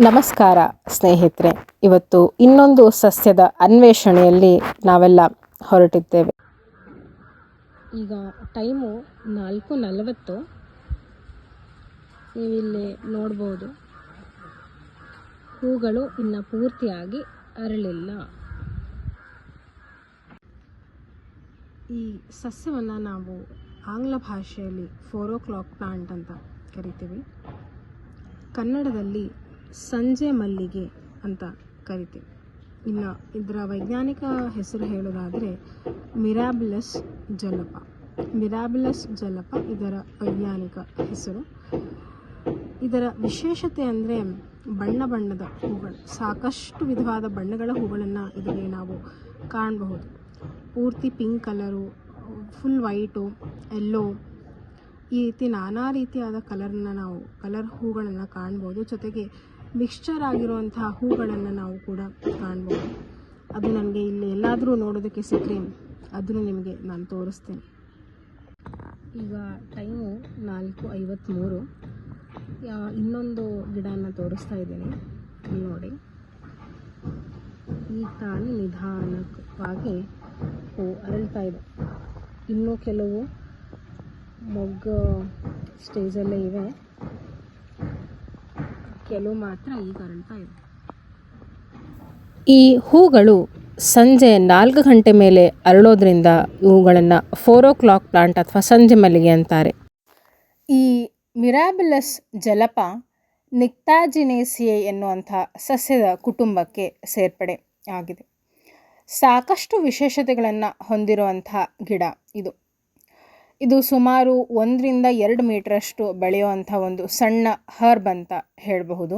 ನಮಸ್ಕಾರ, ಸ್ನೇಹಿತರೆ. ಇವತ್ತು ಇನ್ನೊಂದು ಸಸ್ಯದ ಅನ್ವೇಷಣೆಯಲ್ಲಿ ನಾವೆಲ್ಲ ಹೊರಟಿದ್ದೇವೆ. ಈಗ ಟೈಮು ನಾಲ್ಕು ನಲವತ್ತು. ನೀವಿಲ್ಲಿ ನೋಡ್ಬೋದು. ಹೂಗಳು ಇನ್ನು ಪೂರ್ತಿಯಾಗಿ ಅರಳಿಲ್ಲ. ಈ ಸಸ್ಯವನ್ನು ನಾವು ಆಂಗ್ಲ ಭಾಷೆಯಲ್ಲಿ ಫೋರ್ ಓ ಕ್ಲಾಕ್ ಪ್ಲಾಂಟ್ ಅಂತ ಕರಿತೀವಿ. ಕನ್ನಡದಲ್ಲಿ ಸಂಜೆ ಮಲ್ಲಿಗೆ ಅಂತ ಕರಿತೀವಿ. ಇನ್ನು ಇದರ ವೈಜ್ಞಾನಿಕ ಹೆಸರು ಹೇಳೋದಾದರೆ ಮಿರಾಬಿಲಸ್ ಜಲಪ. ಮಿರಾಬಿಲಸ್ ಜಲಪ ಇದರ ವೈಜ್ಞಾನಿಕ ಹೆಸರು. ಇದರ ವಿಶೇಷತೆ ಅಂದರೆ ಬಣ್ಣ ಬಣ್ಣದ ಹೂಗಳು. ಸಾಕಷ್ಟು ವಿಧವಾದ ಬಣ್ಣಗಳ ಹೂಗಳನ್ನು ಇದರಲ್ಲಿ ನಾವು ಕಾಣಬಹುದು. ಪೂರ್ತಿ ಪಿಂಕ್ ಕಲರು, ಫುಲ್ ವೈಟು, ಎಲ್ಲೋ ಈ ರೀತಿ ನಾನಾ ರೀತಿಯಾದ ಕಲರ್ನ ನಾವು, ಕಲರ್ ಹೂಗಳನ್ನು ಕಾಣ್ಬೋದು. ಜೊತೆಗೆ ಮಿಕ್ಸ್ಚರ್ ಆಗಿರುವಂತಹ ಹೂಗಳನ್ನು ನಾವು ಕೂಡ ಕಾಣ್ಬೋದು. ಅದು ನನಗೆ ಇಲ್ಲಿ ಎಲ್ಲಾದರೂ ನೋಡೋದಕ್ಕೆ ಸಿಕ್ಕರೆ ಅದನ್ನು ನಿಮಗೆ ನಾನು ತೋರಿಸ್ತೇನೆ. ಈಗ ಟೈಮು ನಾಲ್ಕು ಐವತ್ತ್ಮೂರು ಇನ್ನೊಂದು ಗಿಡನ ತೋರಿಸ್ತಾ ಇದ್ದೀನಿ. ನೋಡಿ. ಈ ತಾನು ನಿಧಾನವಾಗಿ ಹೂ ಅರಳ್ತಾ ಇದೆ. ಇನ್ನೂ ಕೆಲವು ಮೊಗ್ಗು ಸ್ಟೇಜಲ್ಲೇ ಇವೆ. ಕೆಲವು ಮಾತ್ರ ಈಗ ಅರಳ್ತಾ ಇದೆ. ಈ ಹೂಗಳು ಸಂಜೆ ನಾಲ್ಕು ಗಂಟೆ ಮೇಲೆ ಅರಳೋದ್ರಿಂದ ಇವುಗಳನ್ನು ಫೋರ್ ಓ ಕ್ಲಾಕ್ ಪ್ಲಾಂಟ್ ಅಥವಾ ಸಂಜೆ ಮಲ್ಲಿಗೆ ಅಂತಾರೆ. ಈ ಮಿರಾಬಿಲಸ್ ಜಲಪ ನಿಕ್ತಾಜಿನೇಸಿಯೆ ಎನ್ನುವಂಥ ಸಸ್ಯದ ಕುಟುಂಬಕ್ಕೆ ಸೇರ್ಪಡೆ ಆಗಿದೆ. ಸಾಕಷ್ಟು ವಿಶೇಷತೆಗಳನ್ನು ಹೊಂದಿರುವಂಥ ಗಿಡ ಇದು. ಇದು ಸುಮಾರು ಒಂದರಿಂದ ಎರಡು ಮೀಟ್ರಷ್ಟು ಬೆಳೆಯುವಂಥ ಒಂದು ಸಣ್ಣ ಹರ್ಬ್ ಅಂತ ಹೇಳಬಹುದು.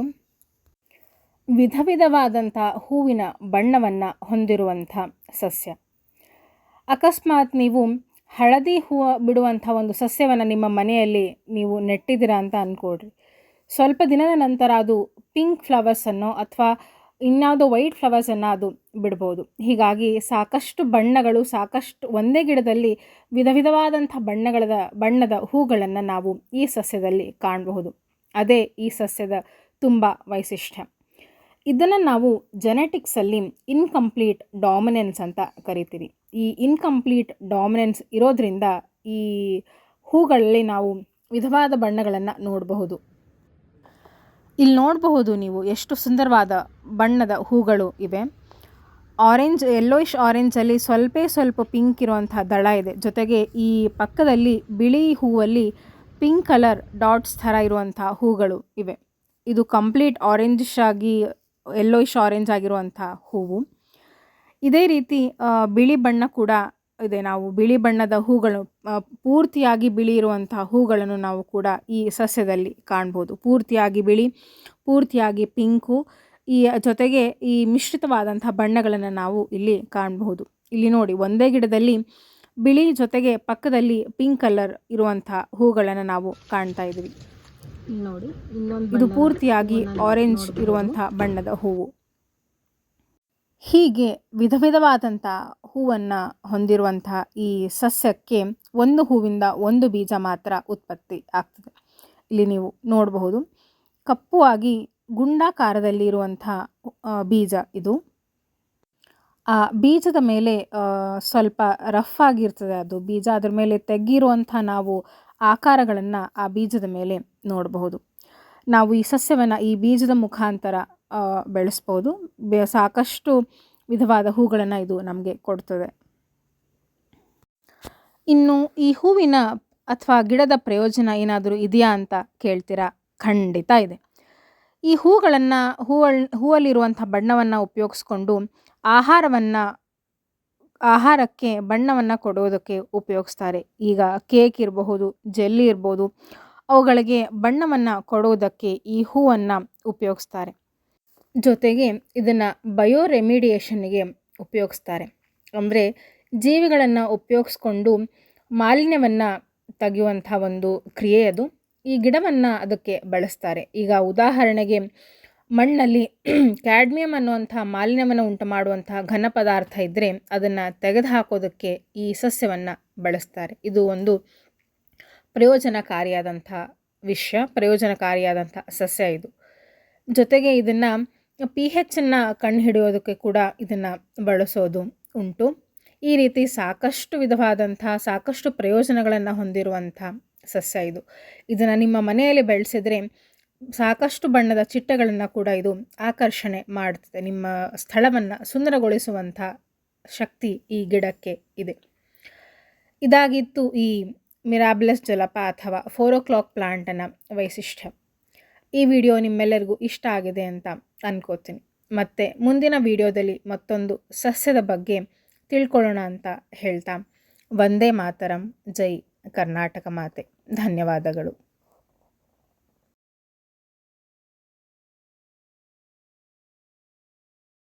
ವಿಧ ವಿಧವಾದಂಥ ಹೂವಿನ ಬಣ್ಣವನ್ನು ಹೊಂದಿರುವಂಥ ಸಸ್ಯ. ಅಕಸ್ಮಾತ್ ನೀವು ಹಳದಿ ಹೂವು ಬಿಡುವಂಥ ಒಂದು ಸಸ್ಯವನ್ನು ನಿಮ್ಮ ಮನೆಯಲ್ಲಿ ನೀವು ನೆಟ್ಟಿದ್ದೀರಾ ಅಂತ ಅಂದ್ಕೊಳ್ರಿ ಸ್ವಲ್ಪ ದಿನದ ನಂತರ ಅದು ಪಿಂಕ್ ಫ್ಲವರ್ಸನ್ನು ಅಥವಾ ಇನ್ಯಾವುದೋ ವೈಟ್ ಫ್ಲವರ್ಸನ್ನು ಅದು ಬಿಡ್ಬೋದು. ಹೀಗಾಗಿ ಸಾಕಷ್ಟು ಬಣ್ಣಗಳು, ಸಾಕಷ್ಟು ಒಂದೇ ಗಿಡದಲ್ಲಿ ವಿಧ ವಿಧವಾದಂಥ ಬಣ್ಣಗಳದ, ಬಣ್ಣದ ಹೂಗಳನ್ನು ನಾವು ಈ ಸಸ್ಯದಲ್ಲಿ ಕಾಣಬಹುದು. ಅದೇ ಈ ಸಸ್ಯದ ತುಂಬ ವೈಶಿಷ್ಟ್ಯ. ಇದನ್ನು ನಾವು ಜೆನೆಟಿಕ್ಸಲ್ಲಿ ಇನ್ಕಂಪ್ಲೀಟ್ ಡಾಮಿನೆನ್ಸ್ ಅಂತ ಕರಿತೀವಿ. ಈ ಇನ್ಕಂಪ್ಲೀಟ್ ಡಾಮಿನೆನ್ಸ್ ಇರೋದ್ರಿಂದ ಈ ಹೂಗಳಲ್ಲಿ ನಾವು ವಿಧವಾದ ಬಣ್ಣಗಳನ್ನು ನೋಡಬಹುದು. ಇಲ್ಲಿ ನೋಡಬಹುದು ನೀವು ಎಷ್ಟು ಸುಂದರವಾದ ಬಣ್ಣದ ಹೂಗಳು ಇವೆ. ಆರೆಂಜ್ ಯೆಲ್ಲೋಯಿಶ್ ಆರೆಂಜಲ್ಲಿ ಸ್ವಲ್ಪ ಸ್ವಲ್ಪ ಪಿಂಕ್ ಇರುವಂಥ ದಳ ಇದೆ. ಜೊತೆಗೆ ಈ ಪಕ್ಕದಲ್ಲಿ ಬಿಳಿ ಹೂವಲ್ಲಿ ಪಿಂಕ್ ಕಲರ್ ಡಾಟ್ಸ್ ಥರ ಇರುವಂಥ ಹೂಗಳು ಇವೆ. ಇದು ಕಂಪ್ಲೀಟ್ ಆರೆಂಜಿಶ್ ಆಗಿ ಯೆಲ್ಲೋಯಿಶ್ ಆರೆಂಜ್ ಆಗಿರುವಂಥ ಹೂವು. ಇದೇ ರೀತಿ ಬಿಳಿ ಬಣ್ಣ ಕೂಡ ಇದೆ ನಾವು ಬಿಳಿ ಬಣ್ಣದ ಹೂಗಳು ಪೂರ್ತಿಯಾಗಿ ಬಿಳಿ ಇರುವಂತಹ ಹೂಗಳನ್ನು ನಾವು ಕೂಡ ಈ ಸಸ್ಯದಲ್ಲಿ ಕಾಣ್ಬೋದು. ಪೂರ್ತಿಯಾಗಿ ಬಿಳಿ ಪೂರ್ತಿಯಾಗಿ ಪಿಂಕು ಈ ಜೊತೆಗೆ ಈ ಮಿಶ್ರಿತವಾದಂತಹ ಬಣ್ಣಗಳನ್ನು ನಾವು ಇಲ್ಲಿ ಕಾಣಬಹುದು. ಇಲ್ಲಿ ನೋಡಿ ಒಂದೇ ಗಿಡದಲ್ಲಿ ಬಿಳಿ ಜೊತೆಗೆ ಪಕ್ಕದಲ್ಲಿ ಪಿಂಕ್ ಕಲರ್ ಇರುವಂತಹ ಹೂಗಳನ್ನು ನಾವು ಕಾಣ್ತಾ ಇದ್ದೀವಿ. ನೋಡಿ ಇನ್ನೊಂದು ಇದು ಪೂರ್ತಿಯಾಗಿ ಆರೆಂಜ್ ಇರುವಂತಹ ಬಣ್ಣದ ಹೂವು. ಹೀಗೆ ವಿಧ ವಿಧವಾದಂಥ ಹೂವನ್ನು ಹೊಂದಿರುವಂಥ ಈ ಸಸ್ಯಕ್ಕೆ ಒಂದು ಹೂವಿಂದ ಒಂದು ಬೀಜ ಮಾತ್ರ ಉತ್ಪತ್ತಿ ಆಗ್ತದೆ. ಇಲ್ಲಿ ನೀವು ನೋಡಬಹುದು, ಕಪ್ಪು ಆಗಿ ಗುಂಡಾಕಾರದಲ್ಲಿ ಇರುವಂಥ ಬೀಜ ಇದು. ಆ ಬೀಜದ ಮೇಲೆ ಸ್ವಲ್ಪ ರಫ್ ಆಗಿರ್ತದೆ ಅದು ಬೀಜ. ಅದರ ಮೇಲೆ ತೆಗ್ಗಿರುವಂಥ ನಾವು ಆಕಾರಗಳನ್ನು ಆ ಬೀಜದ ಮೇಲೆ ನೋಡಬಹುದು. ನಾವು ಈ ಸಸ್ಯವನ್ನು ಈ ಬೀಜದ ಮುಖಾಂತರ ಬೆಳೆಸ್ಬೋದು. ಬೆ, ಸಾಕಷ್ಟು ವಿಧವಾದ ಹೂಗಳನ್ನು ಇದು ನಮಗೆ ಕೊಡ್ತದೆ. ಇನ್ನು ಈ ಹೂವಿನ ಅಥವಾ ಗಿಡದ ಪ್ರಯೋಜನ ಏನಾದರೂ ಇದೆಯಾ ಅಂತ ಕೇಳ್ತೀರಾ? ಖಂಡಿತ ಇದೆ. ಈ ಹೂಗಳನ್ನು ಹೂವಲ್ ಹೂವಲ್ಲಿರುವಂಥ ಬಣ್ಣವನ್ನು ಉಪಯೋಗಿಸ್ಕೊಂಡು ಆಹಾರವನ್ನು, ಆಹಾರಕ್ಕೆ ಬಣ್ಣವನ್ನು ಕೊಡೋದಕ್ಕೆ ಉಪಯೋಗಿಸ್ತಾರೆ. ಈಗ ಕೇಕ್ ಇರಬಹುದು, ಜೆಲ್ಲಿ ಇರ್ಬೋದು, ಅವುಗಳಿಗೆ ಬಣ್ಣವನ್ನು ಕೊಡೋದಕ್ಕೆ ಈ ಹೂವನ್ನು ಉಪಯೋಗಿಸ್ತಾರೆ. ಜೊತೆಗೆ ಇದನ್ನು ಬಯೋ ರೆಮಿಡಿಯೇಷನ್ಗೆ ಉಪಯೋಗಿಸ್ತಾರೆ. ಅಂದರೆ ಜೀವಿಗಳನ್ನು ಉಪಯೋಗಿಸ್ಕೊಂಡು ಮಾಲಿನ್ಯವನ್ನು ತೆಗೆಯುವಂಥ ಒಂದು ಕ್ರಿಯೆ ಅದು. ಈ ಗಿಡವನ್ನು ಅದಕ್ಕೆ ಬಳಸ್ತಾರೆ. ಈಗ ಉದಾಹರಣೆಗೆ ಮಣ್ಣಲ್ಲಿ ಕ್ಯಾಡ್ಮಿಯಂ ಅನ್ನುವಂಥ ಮಾಲಿನ್ಯವನ್ನು ಉಂಟು ಮಾಡುವಂಥ ಘನ ಪದಾರ್ಥ ಇದ್ದರೆ ಅದನ್ನು ತೆಗೆದುಹಾಕೋದಕ್ಕೆ ಈ ಸಸ್ಯವನ್ನು ಬಳಸ್ತಾರೆ. ಇದು ಒಂದು ಪ್ರಯೋಜನಕಾರಿಯಾದಂಥ ವಿಷಯ, ಪ್ರಯೋಜನಕಾರಿಯಾದಂಥ ಸಸ್ಯ ಇದು. ಜೊತೆಗೆ ಇದನ್ನು ಪಿ ಹೆಚ್ಚನ್ನು ಕಂಡು ಹಿಡಿಯೋದಕ್ಕೆ ಕೂಡ ಇದನ್ನು ಬಳಸೋದು ಉಂಟು. ಈ ರೀತಿ ಸಾಕಷ್ಟು ವಿಧವಾದಂಥ, ಸಾಕಷ್ಟು ಪ್ರಯೋಜನಗಳನ್ನು ಹೊಂದಿರುವಂಥ ಸಸ್ಯ ಇದು. ಇದನ್ನು ನಿಮ್ಮ ಮನೆಯಲ್ಲಿ ಬೆಳೆಸಿದರೆ ಸಾಕಷ್ಟು ಬಣ್ಣದ ಚಿಟ್ಟೆಗಳನ್ನು ಕೂಡ ಇದು ಆಕರ್ಷಣೆ ಮಾಡ್ತದೆ. ನಿಮ್ಮ ಸ್ಥಳವನ್ನು ಸುಂದರಗೊಳಿಸುವಂಥ ಶಕ್ತಿ ಈ ಗಿಡಕ್ಕೆ ಇದೆ. ಇದಾಗಿತ್ತು ಈ ಮಿರಾಬ್ಲೆಸ್ ಜಲಪ ಅಥವಾ ಫೋರ್ ಓ ಕ್ಲಾಕ್ ಪ್ಲಾಂಟನ ವೈಶಿಷ್ಟ್ಯ. ಈ ವಿಡಿಯೋ ನಿಮ್ಮೆಲ್ಲರಿಗೂ ಇಷ್ಟ ಆಗಿದೆ ಅಂತ ಅನ್ಕೋತೀನಿ. ಮತ್ತು ಮುಂದಿನ ವಿಡಿಯೋದಲ್ಲಿ ಮತ್ತೊಂದು ಸಸ್ಯದ ಬಗ್ಗೆ ತಿಳ್ಕೊಳ್ಳೋಣ ಅಂತ ಹೇಳ್ತಾ, ವಂದೇ ಮಾತರಂ, ಜೈ ಕರ್ನಾಟಕ ಮಾತೆ. ಧನ್ಯವಾದಗಳು.